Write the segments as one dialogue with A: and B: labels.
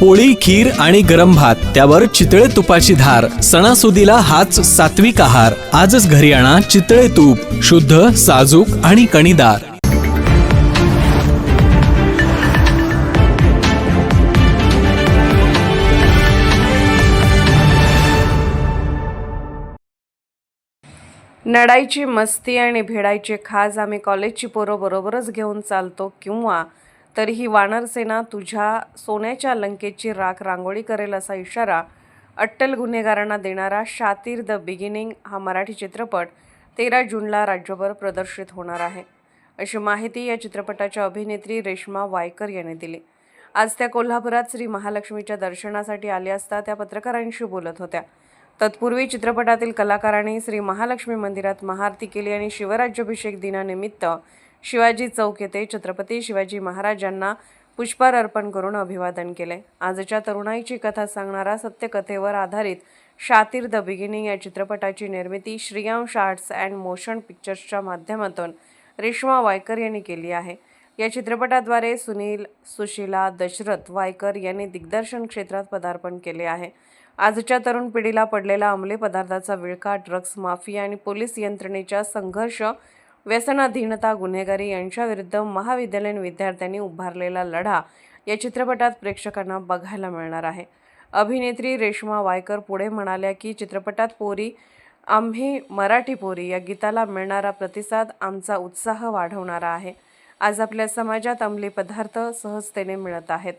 A: पोळी खीर आणि गरम भात त्यावर चितळे तुपाची धार सणासुदीला हाच सात्विक आहार. आजच घरी आणा चितळे तूप शुद्ध साजूक आणि कणीदार.
B: नडायची मस्ती आणि भिडायचे खाज आम्ही कॉलेजची पोरं बरोबरच घेऊन चालतो किंवा तरीही वानरसेना तुझ्या सोन्याच्या लंकेची राख रांगोळी करेल असा इशारा अट्टल गुन्हेगारांना देणारा शातीर द बिगिनिंग हा मराठी चित्रपट तेरा जूनला राज्यभर प्रदर्शित होणार आहे. अशी माहिती या चित्रपटाच्या अभिनेत्री रेश्मा वायकर यांनी दिली. आज त्या कोल्हापुरात श्री महालक्ष्मीच्या दर्शनासाठी आल्या असता त्या पत्रकारांशी बोलत होत्या. तत्पूर्वी चित्रपटातील कलाकारांनी श्री महालक्ष्मी मंदिरात महाआरती केली आणि शिवराज्याभिषेक दिनानिमित्त शिवाजी चौक येथे छत्रपती शिवाजी महाराजांना पुष्पार अर्पण करून अभिवादन केले. आजच्या तरुणाईची कथा सांगणारा सत्यकथेवर आधारित शातीर द बिगिनिंग या चित्रपटाची निर्मिती श्रीयांश आर्ट्स अँड मोशन पिक्चर्सच्या माध्यमातून रेश्मा वायकर यांनी केली आहे. या चित्रपटाद्वारे सुनील सुशीला दशरथ वायकर यांनी दिग्दर्शन क्षेत्रात पदार्पण केले आहे. आजच्या तरुण पिढीला पडलेला अंमली पदार्थाचा विळखा ड्रग्स माफिया आणि पोलीस यंत्रणेच्या संघर्ष व्यसनाधीनता गुन्हेगारी यांच्याविरुद्ध महाविद्यालयीन विद्यार्थ्यांनी उभारलेला लढा या चित्रपटात प्रेक्षकांना बघायला मिळणार आहे. अभिनेत्री रेश्मा वायकर पुढे म्हणाल्या की चित्रपटात पोरी आम्ही मराठी पोरी. या गीताला मिळणारा प्रतिसाद आमचा उत्साह वाढवणारा आहे. आज आपल्या समाजात अंमली पदार्थ सहजतेने मिळत आहेत.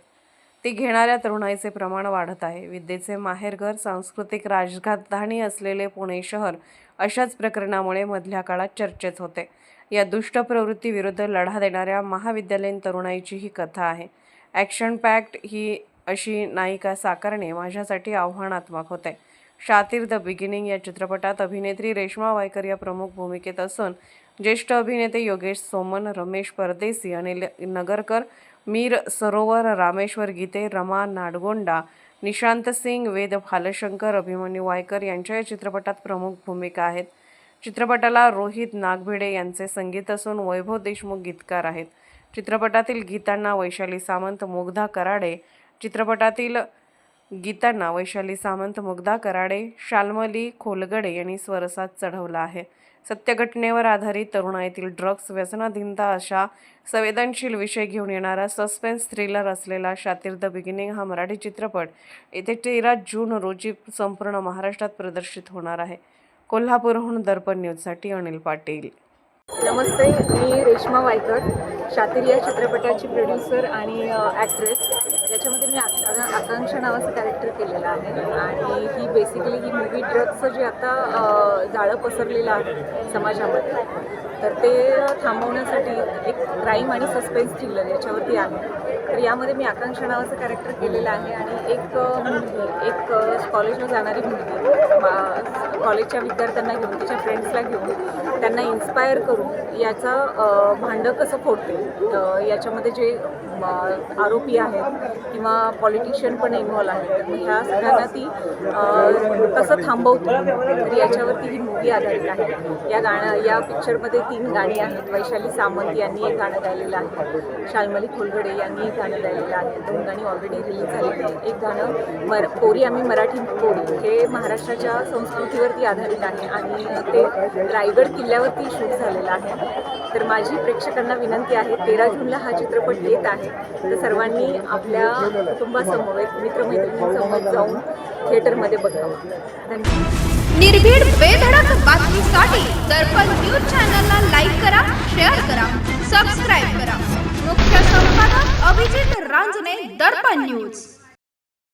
B: ती घेणाऱ्या तरुणाईचे प्रमाण वाढत आहे. विद्येचे माहेरघर सांस्कृतिक राजधानी असलेले पुणे शहर अशाच प्रकरणामुळे मधल्या काळात चर्चेत होते. या दुष्ट प्रवृत्तीविरुद्ध लढा देणाऱ्या महाविद्यालयीन तरुणाईची ही कथा आहे. ॲक्शन पॅक्ट ही अशी नायिका साकारणे माझ्यासाठी आव्हानात्मक होते. शातीर द बिगिनिंग या चित्रपटात अभिनेत्री रेश्मा वायकर या प्रमुख भूमिकेत असून ज्येष्ठ अभिनेते योगेश सोमन रमेश परदेसी अनिल नगरकर मीर सरोवर रामेश्वर गीते रमा नाडगोंडा निशांत सिंग वेद भालशंकर अभिमन्यू वायकर यांच्या या चित्रपटात प्रमुख भूमिका आहेत. चित्रपटाला रोहित नागभिडे यांचे संगीत असून वैभव देशमुख गीतकार आहेत. चित्रपटातील गीतांना वैशाली सामंत मुग्धा कराडे. चित्रपटातील गीतांना वैशाली सामंत मुग्धा कराडे शाल्मली खोलगडे यांनी स्वरसाद चढवला आहे. सत्यघटनेवर आधारित तरुणाईतील ड्रग्स व्यसनाधीनता अशा संवेदनशील विषय घेऊन येणारा सस्पेन्स थ्रिलर असलेला शातीर द बिगिनिंग हा मराठी चित्रपट येथे तेरा जून रोजी संपूर्ण महाराष्ट्रात प्रदर्शित होणार आहे. कोल्हापूरहून दर्पण न्यूजसाठी अनिल पाटील.
C: नमस्ते मी रेश्मा वायकर. शातीर या चित्रपटाची प्रोड्युसर आणि ॲक्ट्रेस याच्यामध्ये मी आकांक्षा नावाचं कॅरेक्टर केलेलं आहे. आणि ही बेसिकली ही मूवी ड्रग्सचं जे आता जाळं पसरलेलं आहे समाजामध्ये तर ते थांबवण्यासाठी एक क्राईम आणि सस्पेन्स थ्रिलर याच्यावरती आहे. तर यामध्ये मी आकांक्षा नावाचं कॅरेक्टर केलेलं आहे आणि एक मुलगी एक कॉलेजला जाणारी मुलगी कॉलेजच्या विद्यार्थ्यांना घेऊन तिच्या फ्रेंड्सला घेऊन त्यांना इन्स्पायर करून याचा भांडं कसं फोडते याच्यामध्ये जे आरोपी आहेत किंवा पॉलिटिशियन पण इन्व्हॉल्व आहेत तर मग ह्या सगळ्यांना ती कसं थांबवतो तर याच्यावरती ही मूवी आधारित आहे. या गाणं या पिक्चरमध्ये तीन गाणी आहेत. वैशाली सामंत यांनी एक गाणं गायलेलं आहे. शालमली खोलगडे यांनी एक गाणं गायलेलं आहे. दोन गाणी ऑलरेडी रिलीज झालेली आहेत. एक गाणं मर कोरी आम्ही मराठी कोरी हे महाराष्ट्राच्या संस्कृतीवरती आधारित आहे आणि ते रायगड किल्ल्यावरती शूट झालेलं आहे. तर माझी प्रेक्षकांना विनंती आहे तेरा जूनला हा चित्रपट येत आहे. तर सर्वांनी आपल्या कुटुंबासमवेत मित्रमैत्रिणींसमोर जाऊन थिएटरमध्ये बघावं. धन्यवाद.
D: निर्भीड बेधडक बातमीसाठी दर्पण न्यूज चॅनलला लाईक करा शेअर करा सबस्क्राईब करा. मुख्य संपादक अभिजित रांजणे दर्पण न्यूज.